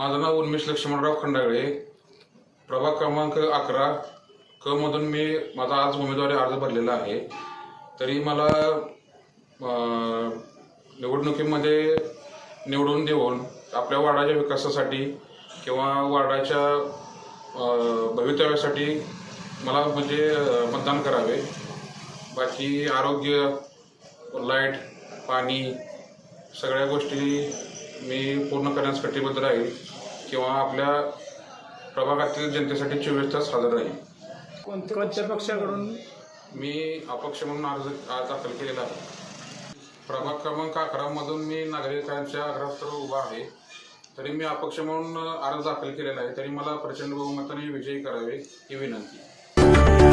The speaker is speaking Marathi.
माझं नाव उन्मेश लक्ष्मणराव खंडागळे. प्रभाग क्रमांक अकरा. क मधून मी माझा आज उमेदवारी अर्ज भरलेला आहे. तरी मला निवडणुकीमध्ये निवडून देऊन आपल्या वार्डाच्या विकासासाठी किंवा वार्डाच्या भवितव्यासाठी मला म्हणजे मतदान करावे. बाकी आरोग्य लाइट पाणी सगळ्या गोष्टी मी पूर्ण करण्यास कटिबद्ध राहील किंवा आपल्या प्रभागातील जनतेसाठी चोवीस तास हजर राहील. कोणत्या पक्षाकडून? मी अपक्ष म्हणून अर्ज आज दाखल केलेला आहे. प्रभाग क्रमांक अकरामधून मी नागरिकांच्या आग्रहास्त्र उभा आहे. तरी मी अपक्ष म्हणून अर्ज दाखल केलेला आहे. तरी मला प्रचंड बहुमताने विजयी करावे ही विनंती.